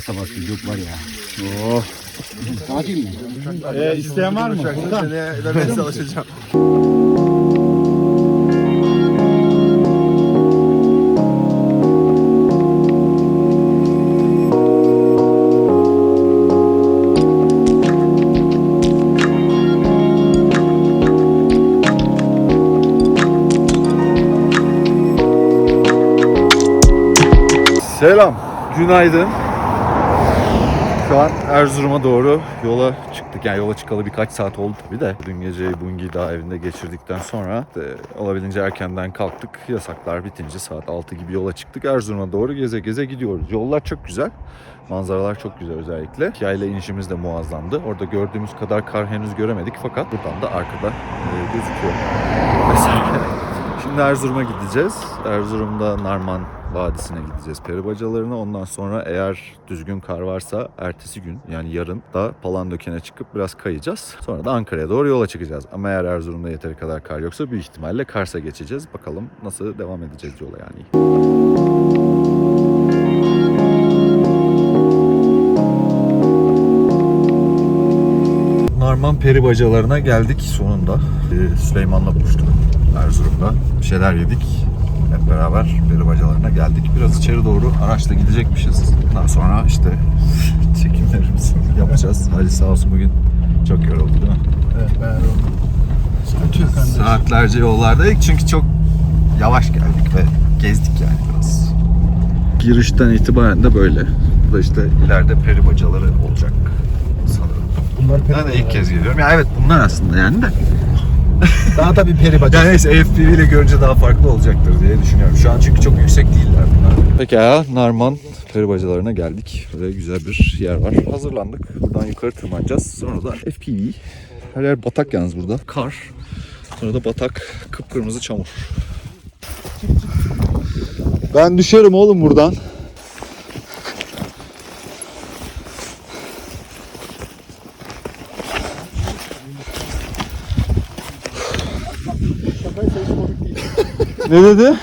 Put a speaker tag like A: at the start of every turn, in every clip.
A: basa bas yok var ya.
B: Oh.
A: Tatil mi?
B: Ee, isteyen var mı? Buradan.
C: Seneye çalışacağım.
B: Selam, günaydın. Şu an Erzurum'a doğru yola çıktık. Yani yola çıkalı birkaç saat oldu tabii de. Dün geceyi Bungi Dağı evinde geçirdikten sonra de, olabildiğince erkenden kalktık. Yasaklar bitince saat 6 gibi yola çıktık. Erzurum'a doğru geze geze gidiyoruz. Yollar çok güzel. Manzaralar çok güzel özellikle. Yayla inişimiz de muazzamdı. Orada gördüğümüz kadar kar henüz göremedik fakat buradan da arkada e, gözüküyor. Vesaire. Şimdi Erzurum'a gideceğiz. Erzurum'da Narman Vadisi'ne gideceğiz peri bacalarına. Ondan sonra eğer düzgün kar varsa ertesi gün yani yarın da Palandöken'e çıkıp biraz kayacağız. Sonra da Ankara'ya doğru yola çıkacağız. Ama eğer Erzurum'da yeteri kadar kar yoksa büyük ihtimalle Kars'a geçeceğiz. Bakalım nasıl devam edeceğiz yola yani. Narman peri bacalarına geldik sonunda. Ee, Süleyman'la buluştuk Erzurum'da. Bir şeyler yedik. Hep beraber peri bacalarına geldik. Biraz içeri doğru araçla gidecekmişiz. Daha sonra işte çekimlerimizi yapacağız. Ali sağ olsun bugün çok yoruldu değil mi?
C: Evet ben Sıkıntı yok kardeşim.
B: Saatlerce yollardaydık çünkü çok yavaş geldik ve gezdik yani biraz. Girişten itibaren de böyle. Bu da işte ileride peri bacaları olacak sanırım.
C: Bunlar peri
B: Ben de ilk kez geliyorum. Ya evet bunlar aslında yani de.
C: Daha da bir peri bacası.
B: Yani neyse FPV ile görünce daha farklı olacaktır diye düşünüyorum. Şu an çünkü çok yüksek değiller bunlar. Pekala Narman peri bacalarına geldik. Böyle güzel bir yer var. Hazırlandık. Buradan yukarı tırmanacağız. Sonra da FPV. Her yer batak yalnız burada. Kar. Sonra da batak. Kıpkırmızı çamur. Ben düşerim oğlum buradan. Ne dedi?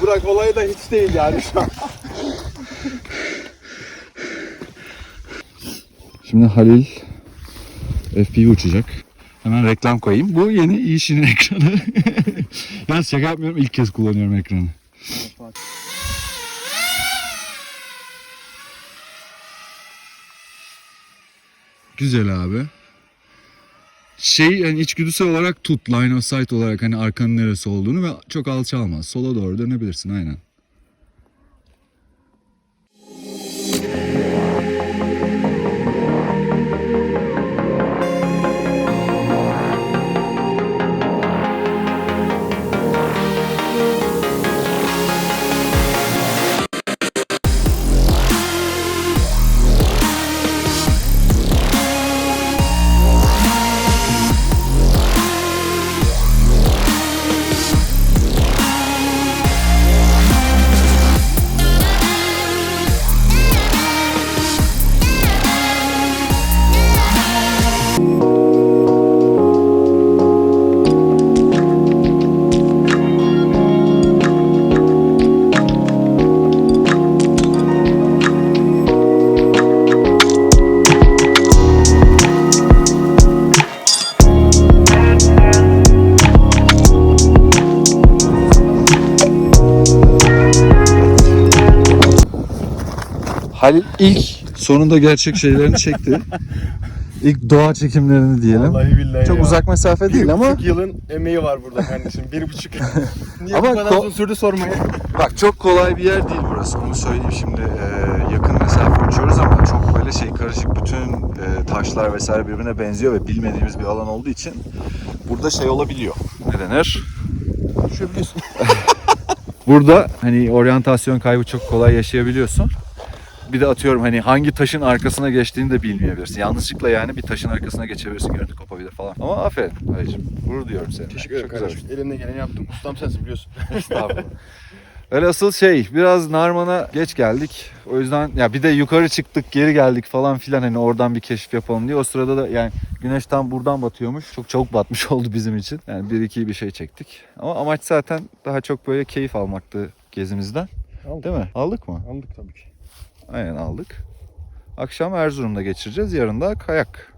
C: Burak olayı da hiç değil yani şu an.
B: Şimdi Halil FPV uçacak. Hemen reklam koyayım. Bu yeni işinin ekranı. ya şaka yapmıyorum. İlk kez kullanıyorum ekranı. Güzel abi. Şey yani içgüdüsel olarak tut line of sight olarak hani arkanın neresi olduğunu ve çok alçalmaz. Sola doğru dönebilirsin aynen. Halil ilk sonunda gerçek şeylerini çekti. İlk doğa çekimlerini diyelim.
C: Vallahi billahi
B: Çok
C: ya.
B: uzak mesafe değil
C: bir
B: ama
C: buçuk yılın emeği var burada kardeşim. Bir buçuk. Niye
B: Ama
C: bu kadar
B: ko-
C: uzun sürdü sormaya.
B: bak çok kolay bir yer değil burası. Onu söyleyeyim şimdi. Ee, yakın mesafe uçuyoruz ama çok böyle şey karışık bütün e, taşlar vesaire birbirine benziyor ve bilmediğimiz bir alan olduğu için burada şey olabiliyor. Ne denir?
C: Düşebiliyorsun.
B: Burada hani oryantasyon kaybı çok kolay yaşayabiliyorsun. Bir de atıyorum hani hangi taşın arkasına geçtiğini de bilmeyebilirsin. Yanlışlıkla yani bir taşın arkasına geçebilirsin, görüntü kopabilir falan. Ama aferin Ali'cim, gurur diyorum seninle.
C: Teşekkür ederim
B: Çok
C: kardeşim. Elimden geleni yaptım. Ustam sensin biliyorsun.
B: Estağfurullah. Öyle asıl şey biraz Narman'a geç geldik. O yüzden ya bir de yukarı çıktık geri geldik falan filan hani oradan bir keşif yapalım diye. O sırada da yani güneş tam buradan batıyormuş. Çok çabuk batmış oldu bizim için. Yani bir iki bir şey çektik. Ama amaç zaten daha çok böyle keyif almaktı gezimizden.
C: Aldık.
B: Değil mi? Aldık mı?
C: Aldık tabii ki.
B: Aynen aldık. Akşam Erzurum'da geçireceğiz. Yarın da kayak.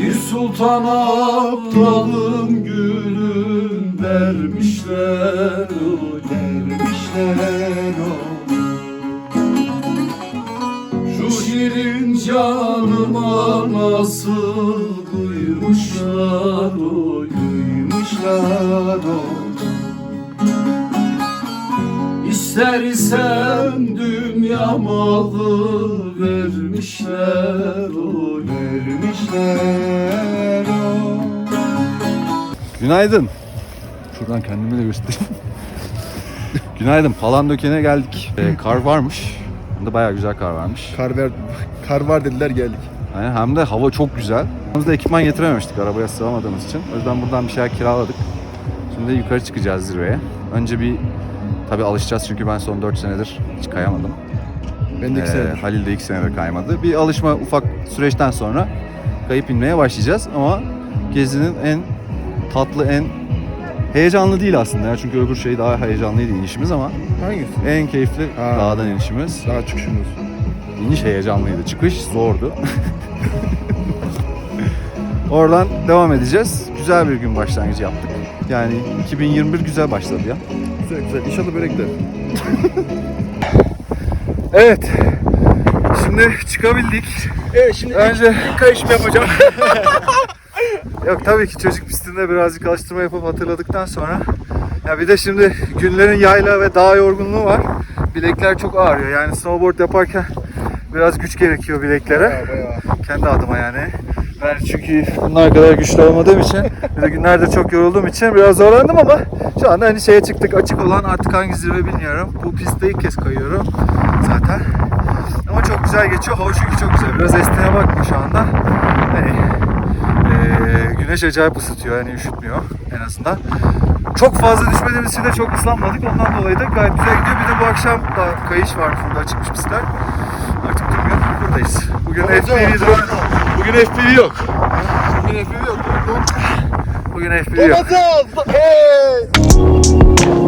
D: Bir sultan aptalım gülüm dermişler o dermişler o Şu şirin canıma nasıl duymuşlar o duymuşlar o İsem dünya malı vermişler o vermişler o
B: Günaydın. Şuradan kendimi de göstereyim. Günaydın. Palandöken'e geldik. Ee, kar varmış. Hem de bayağı güzel kar varmış.
C: Kar, ver, kar var dediler geldik.
B: Yani hem de hava çok güzel. Yanımızda ekipman getirememiştik arabaya sığamadığımız için. O yüzden buradan bir şeyler kiraladık. Şimdi yukarı çıkacağız zirveye. Önce bir tabii alışacağız çünkü ben son 4 senedir hiç kayamadım.
C: Ben de iki
B: Ee,
C: senedir.
B: Halil de 2 senedir kaymadı. Bir alışma ufak süreçten sonra kayıp inmeye başlayacağız ama gezinin en tatlı, en heyecanlı değil aslında. ya. Çünkü öbür şey daha heyecanlıydı inişimiz ama
C: Hangisi?
B: en keyifli
C: Ha.
B: dağdan inişimiz.
C: Daha çıkışımız.
B: İniş heyecanlıydı. Çıkış zordu. Oradan devam edeceğiz. Güzel bir gün başlangıcı yaptık. Yani 2021 güzel başladı ya.
C: Güzel güzel. İnşallah böyle gider.
B: Evet. Şimdi çıkabildik.
C: Evet şimdi
B: Önce
C: kayışma yapacağım.
B: Yok tabii ki çocuk pistinde birazcık alıştırma yapıp hatırladıktan sonra ya bir de şimdi günlerin yayla ve dağ yorgunluğu var. Bilekler çok ağrıyor. Yani snowboard yaparken biraz güç gerekiyor bileklere.
C: Bayağı bayağı.
B: Kendi adıma yani. Ben çünkü bunlar kadar güçlü olmadığım için bir de günlerde çok yorulduğum için biraz zorlandım ama şu anda hani şeye çıktık açık olan artık hangi zirve bilmiyorum. Bu pistte ilk kez kayıyorum zaten. Ama çok güzel geçiyor. Hava çünkü çok güzel. Biraz estiğine bakma şu anda. Hani güneş acayip ısıtıyor yani üşütmüyor en azından. Çok fazla düşmediğimiz için de çok ıslanmadık. Ondan dolayı da gayet güzel gidiyor. Bir de bu akşam da kayış var burada açıkmış pistler. Artık bugün buradayız. Bugün drone. Bugün FPV yok.
C: Bugün FPV yok.
B: Bugün FPV yok.
C: Hey!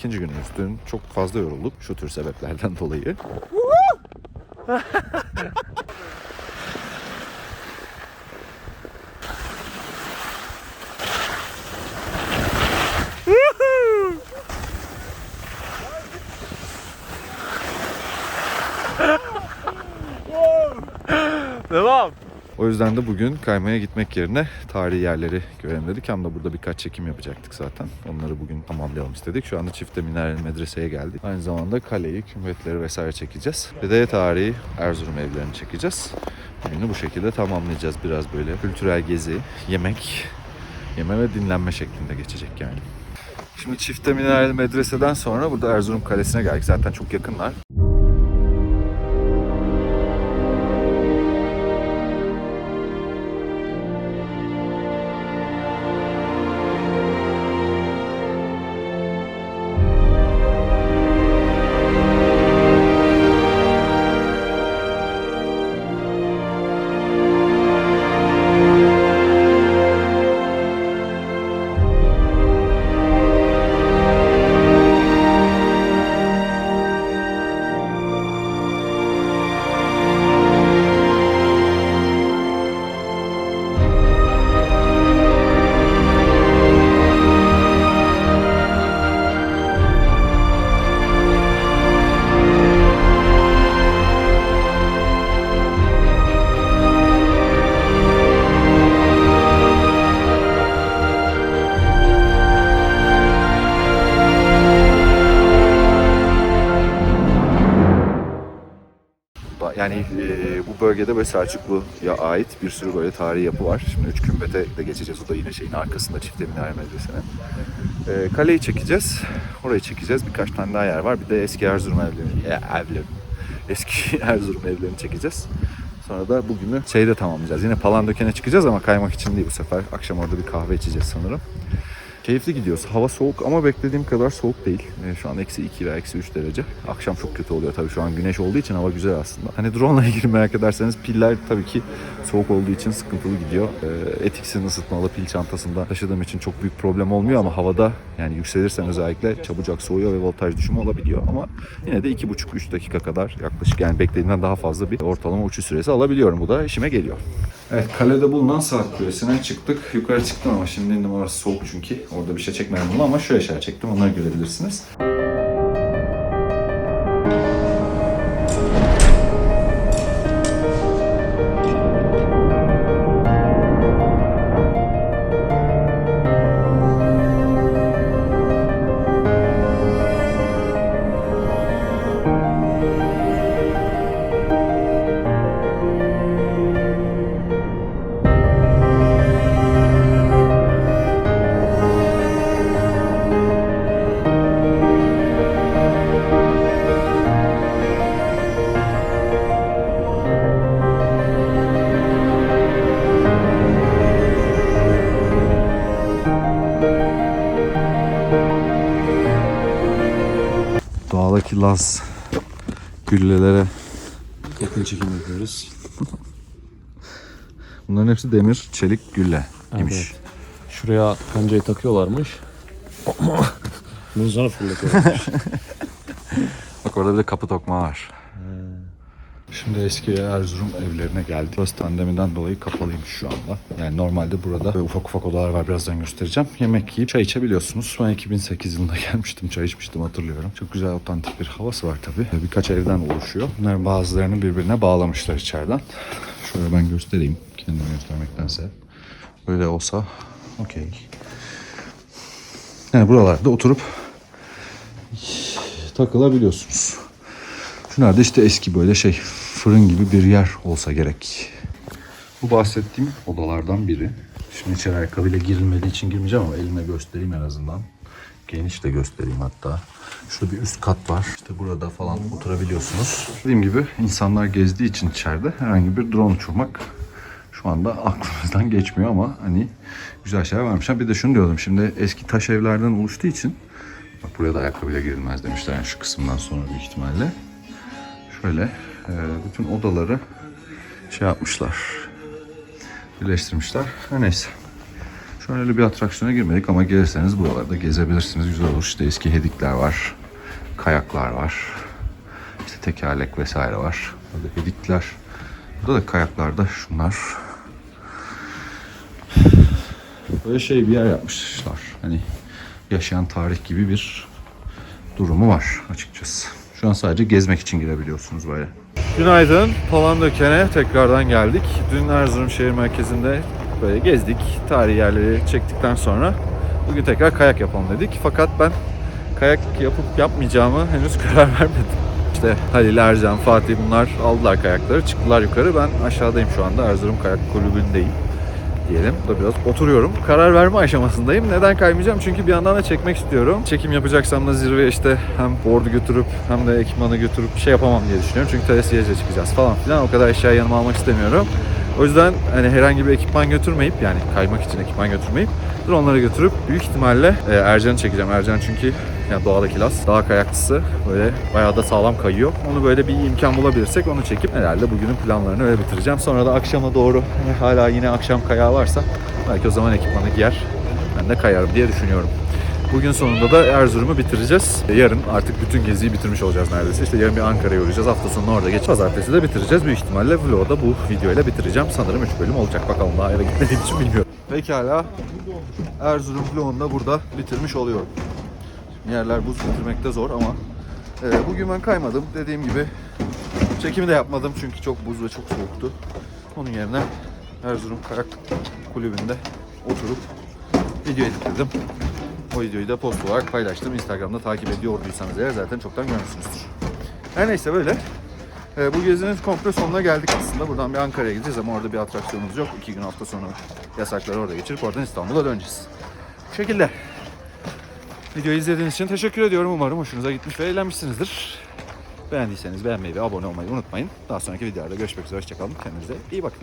B: İkinci günümüz. Dün çok fazla yorulduk şu tür sebeplerden dolayı.
C: Devam.
B: O yüzden de bugün kaymaya gitmek yerine tarihi yerleri görelim dedik. Hem de burada birkaç çekim yapacaktık zaten. Onları bugün tamamlayalım istedik. Şu anda çifte minareli medreseye geldik. Aynı zamanda kaleyi, kümbetleri vesaire çekeceğiz. Bir de tarihi Erzurum evlerini çekeceğiz. Bugünü bu şekilde tamamlayacağız. Biraz böyle kültürel gezi, yemek, yeme ve dinlenme şeklinde geçecek yani. Şimdi çifte minareli medreseden sonra burada Erzurum Kalesi'ne geldik. Zaten çok yakınlar. Bölgede böyle Selçuklu'ya ait bir sürü böyle tarihi yapı var. Şimdi üç kümbete de geçeceğiz. O da yine şeyin arkasında Çifte Minare Medrese'nin. E, kaleyi çekeceğiz. Orayı çekeceğiz. Birkaç tane daha yer var. Bir de eski Erzurum evlerini, e, evleri, eski Erzurum evlerini çekeceğiz. Sonra da bugünü şeyde tamamlayacağız. Yine Palandöken'e çıkacağız ama kaymak için değil bu sefer. Akşam orada bir kahve içeceğiz sanırım. Keyifli gidiyoruz. Hava soğuk ama beklediğim kadar soğuk değil. Ee, şu an eksi 2 veya eksi 3 derece. Akşam çok kötü oluyor tabii şu an güneş olduğu için hava güzel aslında. Hani drone ile ilgili merak ederseniz piller tabii ki soğuk olduğu için sıkıntılı gidiyor. Ee, Etix'in ısıtmalı pil çantasında taşıdığım için çok büyük problem olmuyor ama havada yani yükselirsen özellikle çabucak soğuyor ve voltaj düşümü olabiliyor. Ama yine de 2,5-3 dakika kadar yaklaşık yani beklediğimden daha fazla bir ortalama uçuş süresi alabiliyorum. Bu da işime geliyor. Evet kalede bulunan saat kulesine çıktık. Yukarı çıktım ama şimdi indim orası soğuk çünkü. Orada bir şey çekmedim ama şu şeyler çektim onları görebilirsiniz. Doğadaki laz güllelere
A: Yakın çekim yapıyoruz.
B: Bunların hepsi demir, çelik, gülle imiş.
E: Evet. Şuraya kancayı takıyorlarmış. Bunu sonra fırlatıyorlar.
B: Bak orada bir de kapı tokmağı var. Şimdi eski Erzurum evlerine geldik. Burası pandemiden dolayı kapalıymış şu anda. Yani normalde burada ufak ufak odalar var birazdan göstereceğim. Yemek yiyip çay içebiliyorsunuz. Ben 2008 yılında gelmiştim çay içmiştim hatırlıyorum. Çok güzel otantik bir havası var tabii. Birkaç evden oluşuyor. Bunların bazılarını birbirine bağlamışlar içeriden. Şöyle ben göstereyim kendimi göstermektense. Böyle olsa okey. Yani buralarda oturup takılabiliyorsunuz. Şunlar da işte eski böyle şey fırın gibi bir yer olsa gerek. Bu bahsettiğim odalardan biri. Şimdi içeri ayakkabıyla girilmediği için girmeyeceğim ama elimle göstereyim en azından. Geniş de göstereyim hatta. Şurada bir üst kat var. İşte burada falan oturabiliyorsunuz. Dediğim gibi insanlar gezdiği için içeride herhangi bir drone uçurmak şu anda aklımızdan geçmiyor ama hani güzel şeyler varmış. Ha bir de şunu diyordum şimdi eski taş evlerden oluştuğu için bak buraya da ayakkabıyla girilmez demişler yani şu kısımdan sonra büyük ihtimalle. Şöyle bütün odaları şey yapmışlar. Birleştirmişler. Her neyse. Şu an öyle bir atraksiyona girmedik ama gelirseniz buralarda gezebilirsiniz. Güzel olur. İşte eski hedikler var. Kayaklar var. İşte tekerlek vesaire var. Burada hedikler. Burada da kayaklarda şunlar. Böyle şey bir yer yapmışlar. Hani yaşayan tarih gibi bir durumu var açıkçası. Şu an sadece gezmek için girebiliyorsunuz böyle. Günaydın. Palandöken'e tekrardan geldik. Dün Erzurum şehir merkezinde böyle gezdik. Tarihi yerleri çektikten sonra bugün tekrar kayak yapalım dedik. Fakat ben kayak yapıp yapmayacağımı henüz karar vermedim. İşte Halil, Ercan, Fatih bunlar aldılar kayakları, çıktılar yukarı. Ben aşağıdayım şu anda Erzurum Kayak Kulübü'ndeyim diyelim. Burada biraz oturuyorum. Karar verme aşamasındayım. Neden kaymayacağım? Çünkü bir yandan da çekmek istiyorum. Çekim yapacaksam da zirveye işte hem board'u götürüp hem de ekipmanı götürüp şey yapamam diye düşünüyorum. Çünkü Telesiyece çıkacağız falan filan. O kadar eşya yanıma almak istemiyorum. O yüzden hani herhangi bir ekipman götürmeyip yani kaymak için ekipman götürmeyip onları götürüp büyük ihtimalle e, Ercan'ı çekeceğim. Ercan çünkü yani doğadaki las, dağ kayakçısı böyle bayağı da sağlam kayıyor. Onu böyle bir imkan bulabilirsek onu çekip herhalde bugünün planlarını öyle bitireceğim. Sonra da akşama doğru hani hala yine akşam kayağı varsa belki o zaman ekipmanı giyer ben de kayarım diye düşünüyorum. Bugün sonunda da Erzurum'u bitireceğiz. Yarın artık bütün geziyi bitirmiş olacağız neredeyse. İşte yarın bir Ankara'ya uğrayacağız. Hafta sonu orada geç. Pazartesi de bitireceğiz. Büyük ihtimalle vlogu da bu videoyla bitireceğim. Sanırım 3 bölüm olacak. Bakalım daha eve gitmediğim için bilmiyorum. Pekala. Erzurum vlogunu da burada bitirmiş oluyorum. Yerler buz bitirmekte zor ama e, bugün ben kaymadım. Dediğim gibi çekimi de yapmadım çünkü çok buz ve çok soğuktu. Onun yerine Erzurum Kayak Kulübü'nde oturup video editledim. O videoyu da post olarak paylaştım. Instagram'da takip ediyorduysanız eğer zaten çoktan görmüşsünüzdür. Her neyse böyle. Ee, bu gezinin komple sonuna geldik aslında. Buradan bir Ankara'ya gideceğiz ama orada bir atraksiyonumuz yok. İki gün hafta sonu yasakları orada geçirip oradan İstanbul'a döneceğiz. Bu şekilde. Videoyu izlediğiniz için teşekkür ediyorum. Umarım hoşunuza gitmiş ve eğlenmişsinizdir. Beğendiyseniz beğenmeyi ve abone olmayı unutmayın. Daha sonraki videolarda görüşmek üzere. Hoşçakalın. Kendinize iyi bakın.